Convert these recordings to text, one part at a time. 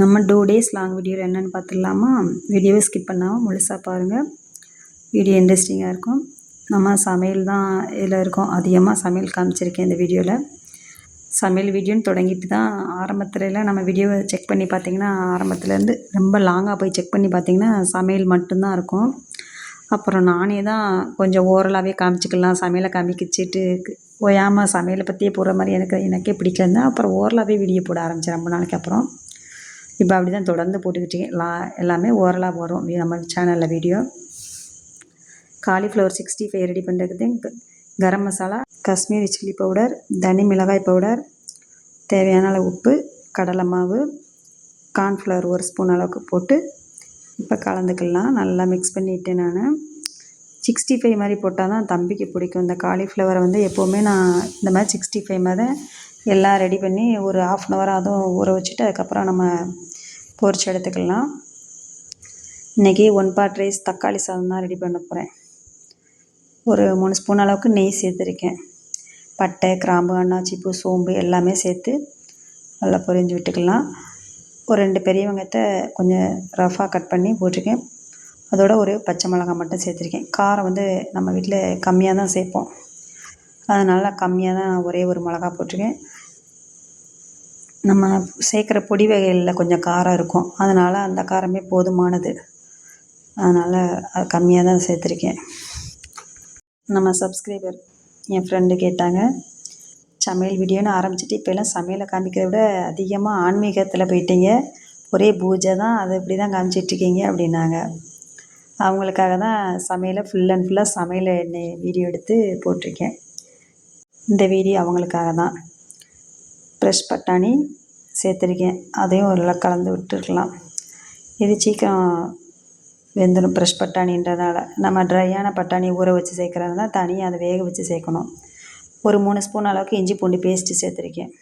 நம்ம two days long வீடியோவில் என்னென்னு பார்த்துடலாமா? வீடியோவை ஸ்கிப் பண்ணாமல் முழுசாக பாருங்கள் வீடியோ இன்ட்ரெஸ்டிங்காக இருக்கும். நம்ம சமையல் தான் இதில் இருக்கும். அதிகமாக சமையல் காமிச்சிருக்கேன் இந்த வீடியோவில் சமையல் வீடியோன்னு தொடங்கிட்டு தான் ஆரம்பத்துலலாம் நம்ம வீடியோவை செக் பண்ணி பார்த்தீங்கன்னா ஆரம்பத்துலேருந்து ரொம்ப லாங்காக போய் செக் பண்ணி பார்த்தீங்கன்னா சமையல் மட்டும்தான் இருக்கும். அப்புறம் நானே தான் கொஞ்சம் ஓரலாகவே காமிச்சிக்கலாம் சமையலை காமிக்கிச்சிட்டு ஓயாமல் சமையலை பற்றியே போகிற மாதிரி எனக்கு எனக்கே பிடிக்கலன்னா அப்புறம் ஓரலாகவே வீடியோ போட ஆரம்பித்தேன் ரொம்ப நாளைக்கு அப்புறம். இப்போ அப்படி தான் தொடர்ந்து போட்டுக்கிட்டே லா எல்லாமே ஓரலாக வரும். நம்ம சேனலில் video cauliflower sixty five ready பண்ணுறதுக்கு கரம் மசாலா காஷ்மீரி சில்லி பவுடர் தனி மிளகாய் பவுடர் தேவையான அளவு உப்பு கடலை மாவு கார்ன்ஃப்ளவர் ஒரு ஸ்பூன் அளவுக்கு போட்டு இப்போ கலந்துக்கலாம். நல்லா மிக்ஸ் பண்ணிவிட்டு நான் சிக்ஸ்டி ஃபைவ் மாதிரி போட்டால் தான் தம்பிக்கு பிடிக்கும். இந்த காலிஃப்ளவரை வந்து எப்போவுமே நான் இந்த மாதிரி சிக்ஸ்டி ஃபைவ் மாதிரி எல்லாம் ரெடி பண்ணி ஒரு ஆஃப் அன் ஹவர் அதுவும் ஊற வச்சுட்டு அதுக்கப்புறம் நம்ம பொரிச்சு எடுத்துக்கலாம். இன்றைக்கி ஒன் பாட் ரைஸ் தக்காளி சாதம் தான் ரெடி பண்ண போகிறேன் ஒரு மூணு ஸ்பூன் அளவுக்கு நெய் சேர்த்துருக்கேன். பட்டை கிராம்பு அன்னாச்சிப்பூ சோம்பு எல்லாமே சேர்த்து நல்லா பொரிஞ்சு விட்டுக்கலாம். ஒரு ரெண்டு பெரிய வெங்காயத்தை கொஞ்சம் ரஃபாக கட் பண்ணி போட்டிருக்கேன். அதோட ஒரு பச்சை மிளகாய் மட்டும் சேர்த்துருக்கேன். காரம் வந்து நம்ம வீட்டில் கம்மியாக தான் சேர்ப்போம். அதனால் கம்மியாக தான் ஒரே ஒரு மிளகா போட்டிருக்கேன். நம்ம சேர்க்குற பொடி வகைகளில் கொஞ்சம் காரம் இருக்கும். அதனால் அந்த காரமே போதுமானது. அதனால் அது கம்மியாக தான் சேர்த்துருக்கேன். நம்ம சப்ஸ்கிரைபர் என் ஃப்ரெண்டு கேட்டாங்க சமையல் வீடியோன்னு ஆரம்பிச்சிட்டு இப்போ எல்லாம் சமையலை காமிக்கிறத விட அதிகமாக ஆன்மீகத்தில் போயிட்டீங்க. ஒரே பூஜை தான். அது இப்படி தான் காமிச்சிட்ருக்கீங்க அப்படின்னாங்க. அவங்களுக்காக தான் சமையலை ஃபுல் அண்ட் ஃபுல்லாக சமையலை வீடியோ எடுத்து போட்டிருக்கேன். இந்த வீடியோ அவங்களுக்காக தான். ஃப்ரெஷ் பட்டாணி சேர்த்துருக்கேன். அதையும் ஒரு கலந்து விட்டுருக்கலாம். இது சீக்கிரம் வெந்துடும் ஃப்ரெஷ் பட்டாணின்றதால. நம்ம ட்ரையான பட்டாணி ஊற வச்சு சேர்க்குறதுனால தனியாக அதை வேக வச்சு சேர்க்கணும். ஒரு மூணு ஸ்பூன் அளவுக்கு இஞ்சி பூண்டு பேஸ்ட்டு சேர்த்துருக்கேன்.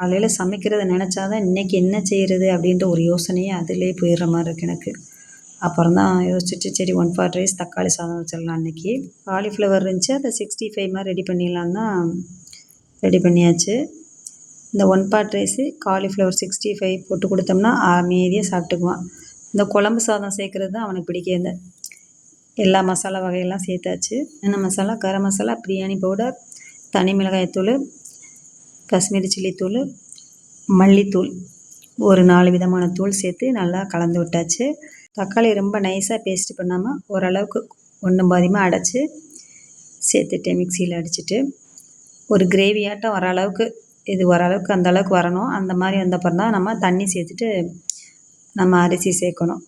காலையில் சமைக்கிறத நினச்சா தான் இன்றைக்கி என்ன செய்கிறது அப்படின்ற ஒரு யோசனையே அதிலே போயிடுற மாதிரி இருக்குது எனக்கு. அப்புறம் தான் யோசிச்சுட்டு சரி ஒன் ஃபார் ரைஸ் தக்காளி சாதம் வச்சிடலாம் அன்றைக்கி காலிஃப்ளவர் இருந்துச்சு அதை சிக்ஸ்டி ஃபைவ் மாதிரி ரெடி பண்ணிடலாம் தான் ரெடி பண்ணியாச்சு. இந்த one pot rice cauliflower sixty five போட்டு கொடுத்தோம்னா அமைதியாக சாப்பிட்டுக்குவான். இந்த குழம்பு சாதம் சேர்க்குறது தான் அவனுக்கு பிடிக்காது எல்லா மசாலா வகையெல்லாம் சேர்த்தாச்சு. என்ன மசாலா கரம் மசாலா பிரியாணி பவுடர் தனி மிளகாய்த்தூள் காஷ்மீரி சில்லி தூள் மல்லித்தூள். ஒரு நாலு விதமான தூள் சேர்த்து நல்லா கலந்து விட்டாச்சு. தக்காளி ரொம்ப நைஸாக பேஸ்ட் பண்ணாமல் ஓரளவுக்கு ஒன்று பாதியமாக அடைச்சி சேர்த்துட்டேன் மிக்சியில் அடிச்சிட்டு ஒரு கிரேவியாட்டம் வர அளவுக்கு இது ஓரளவுக்கு அந்தளவுக்கு வரணும். அந்த மாதிரி வந்தப்புறம் தான் நம்ம தண்ணி சேர்த்துட்டு நம்ம அரிசி சேர்க்கணும்.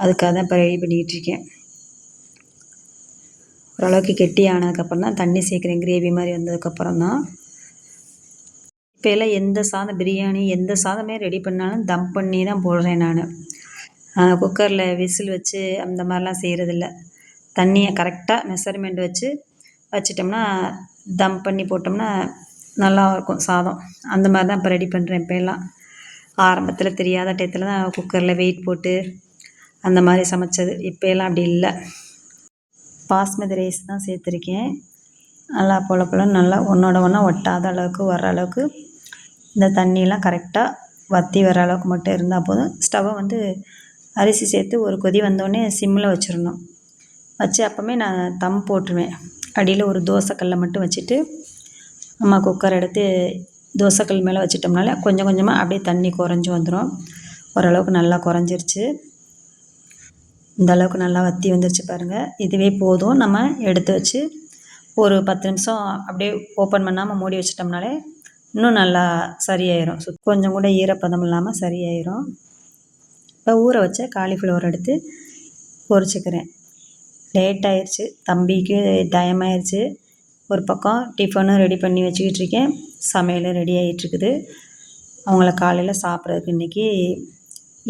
அதுக்காக தான் இப்போ ரெடி பண்ணிக்கிட்டு இருக்கேன். ஓரளவுக்கு கெட்டி ஆனதுக்கப்புறம் தான் தண்ணி சேர்க்குறேன் கிரேவி மாதிரி வந்ததுக்கப்புறம் தான் இப்போ எல்லாம் எந்த சாதம் பிரியாணி எந்த சாதமே ரெடி பண்ணாலும் தம் பண்ணி தான் போடுறேன் நான். குக்கரில் விசில் வச்சு அந்த மாதிரிலாம் செய்கிறதில்ல தண்ணியை கரெக்டாக மெஷர்மெண்ட் வச்சு வச்சிட்டோம்னா தம் பண்ணி போட்டோம்னா நல்லா இருக்கும் சாதம். அந்த மாதிரி தான் இப்போ ரெடி பண்ணுறேன் இப்போ எல்லாம். ஆரம்பத்தில் தெரியாத டயத்தில் தான் குக்கரில் வெயிட் போட்டு அந்த மாதிரி சமைச்சது. இப்போ எல்லாம் அப்படி இல்லை. பாஸ்மதி ரைஸ் தான் சேர்த்துருக்கேன். நல்லா போல போல நல்லா ஒன்றோட ஒன்றா ஒட்டாத அளவுக்கு வர அளவுக்கு இந்த தண்ணியெலாம் கரெக்டாக வற்றி வர அளவுக்கு மட்டும் இருந்தால் போதும். ஸ்டவ்வை வந்து அரிசி சேர்த்து ஒரு கொதி வந்தோடனே சிம்மில் வச்சிடணும். வச்சு அப்போமே நான் தம் போட்டுருவேன். அடியில் ஒரு தோசைக்கல்லை மட்டும் வச்சுட்டு நம்ம குக்கர் எடுத்து தோசைக்கல் மேலே வச்சிட்டோம்னால கொஞ்சம் கொஞ்சமாக அப்படியே தண்ணி குறைஞ்சி வந்துடும் ஓரளவுக்கு நல்லா குறைஞ்சிருச்சு. இந்த அளவுக்கு நல்லா வத்தி வந்துருச்சு பாருங்கள் இதுவே போதும். நம்ம எடுத்து வச்சு ஒரு பத்து நிமிஷம் அப்படியே ஓப்பன் பண்ணாமல் மூடி வச்சிட்டோம்னாலே இன்னும் நல்லா சரியாயிரும். சு கொஞ்சம் கூட ஈரப்பதம் இல்லாமல் சரியாயிரும். இப்போ ஊற வச்ச காலிஃப்ளவர் எடுத்து பொறிச்சிக்கிறேன் லேட் ஆயிடுச்சு தம்பிக்கு டைம் ஆயிடுச்சு ஒரு பக்கம் டிஃபனும் ரெடி பண்ணி வச்சுக்கிட்டு இருக்கேன் சமையலும் ரெடி ஆகிட்டுருக்குது அவங்கள காலையில் சாப்பிட்றதுக்கு இன்றைக்கி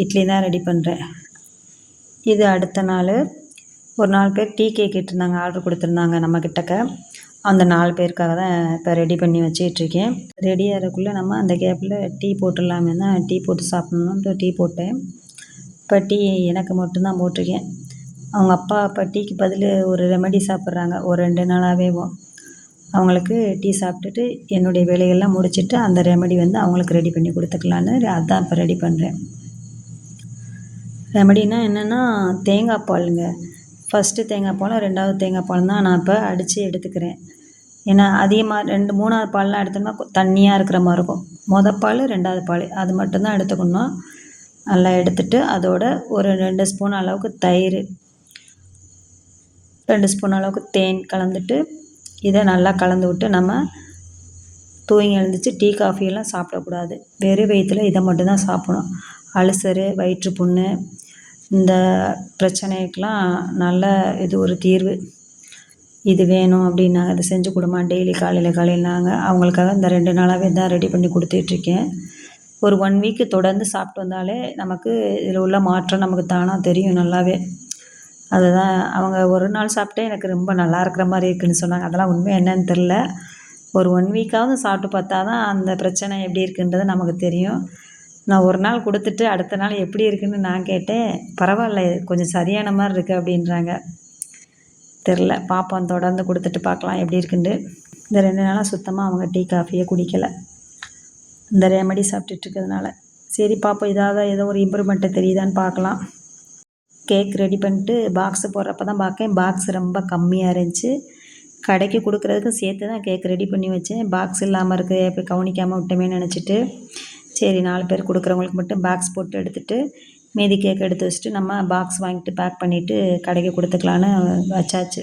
இட்லி தான் ரெடி பண்ணுறேன் இது அடுத்த நாள். ஒரு நாலு பேர் டீ கேக் கேட்டிருந்தாங்க ஆர்டர் கொடுத்துருந்தாங்க நம்மக்கிட்டக்க அந்த நாலு பேருக்காக தான் இப்போ ரெடி பண்ணி வச்சிட்ருக்கேன் ரெடி ஆகிறதுக்குள்ளே நம்ம அந்த கேப்பில் டீ போட்டுடலாமே தான் டீ போட்டு சாப்பிட்ணுன்ட்டு டீ போட்டேன். இப்போ டீ எனக்கு மட்டும்தான் போட்டிருக்கேன். அவங்க அப்பா இப்போ டீக்கு பதில் ஒரு ரெமெடி சாப்பிட்றாங்க. ஒரு ரெண்டு நாளாகவேவும் அவங்களுக்கு டீ சாப்பிட்டுட்டு என்னுடைய வேலைகள்லாம் முடிச்சுட்டு அந்த ரெமெடி வந்து அவங்களுக்கு ரெடி பண்ணி கொடுத்துக்கலான்னு அதான் இப்போ ரெடி பண்ணுறேன் ரெமடினா என்னென்னா தேங்காய் பாலுங்க. ஃபஸ்ட்டு தேங்காய் பாலும் ரெண்டாவது தேங்காய் பாலும் தான் நான் இப்போ அடித்து எடுத்துக்கிறேன். ஏன்னா அதிகமாக ரெண்டு மூணாவது பால்லாம் எடுத்தோம்னா தண்ணியாக இருக்கிற மாதிரி இருக்கும். மொதல் பால் ரெண்டாவது பால் அது மட்டும்தான் எடுத்துக்கணும். நல்லா எடுத்துட்டு அதோட ஒரு ரெண்டு ஸ்பூன் அளவுக்கு தயிர் ரெண்டு ஸ்பூன் அளவுக்கு தேன் கலந்துட்டு இதை நல்லா கலந்து விட்டு நம்ம தூங்கி எழுந்துச்சு டீ காஃபியெல்லாம் சாப்பிடக்கூடாது. வெறும் வயிற்றில் இதை மட்டும்தான் சாப்பிடணும். அல்சரு வயிற்று புண்ணு இந்த பிரச்சனைக்கெலாம் நல்ல இது ஒரு தீர்வு. இது வேணும் அப்படின்னு நாங்கள் இதை செஞ்சு கொடுமா டெய்லி காலையில் காலையில் நாங்கள் அவங்களுக்காக இந்த ரெண்டு நாளாகவே தான் ரெடி பண்ணி கொடுத்துட்ருக்கேன். ஒரு ஒன் வீக்கு தொடர்ந்து சாப்பிட்டு வந்தாலே நமக்கு இதில் உள்ள மாற்றம் நமக்கு தானாக தெரியும் நல்லாவே. அதுதான் அவங்க ஒரு நாள் சாப்பிட்டே எனக்கு ரொம்ப நல்லா இருக்கிற மாதிரி இருக்குதுன்னு சொன்னாங்க. அதெல்லாம் உண்மை என்னன்னு தெரில ஒரு ஒன் வீக்காவது சாப்பிட்டு பார்த்தா தான் அந்த பிரச்சனை எப்படி இருக்குன்றது நமக்கு தெரியும். நான் ஒரு நாள் கொடுத்துட்டு அடுத்த நாள் எப்படி இருக்குன்னு நான் கேட்டேன். பரவாயில்ல கொஞ்சம் சரியான மாதிரி இருக்குது அப்படின்றாங்க. தெரில பாப்போம் தொடர்ந்து கொடுத்துட்டு பார்க்கலாம் எப்படி இருக்குன்ட்டு இந்த ரெண்டு நாளாக சுத்தமாக அவங்க டீ காஃபியே குடிக்கலை. இந்த ரெமடி சாப்பிட்டுட்டு இருக்கிறதுனால. சரி பார்ப்போம் இதாவது ஏதோ ஒரு இம்ப்ரூவ்மெண்ட்டு தெரியுதான்னு பார்க்கலாம். கேக் ரெடி பண்ணிட்டு பாக்ஸு போடுறப்ப தான் பார்க்கேன். பாக்ஸ் ரொம்ப கம்மியாக இருந்துச்சு. கடைக்கு கொடுக்குறதுக்கு சேர்த்து தான் கேக் ரெடி பண்ணி வச்சேன். பாக்ஸ் இல்லாமல் இருக்கு இப்போ கவனிக்காமல் விட்டோமேன்னு நினச்சிட்டு. சரி நாலு பேர் கொடுக்குறவங்களுக்கு மட்டும் பாக்ஸ் போட்டு எடுத்துகிட்டு மீதி கேக் எடுத்து வச்சுட்டு நம்ம பாக்ஸ் வாங்கிட்டு பேக் பண்ணிவிட்டு கடைக்கு கொடுத்துக்கலான்னு வச்சாச்சு.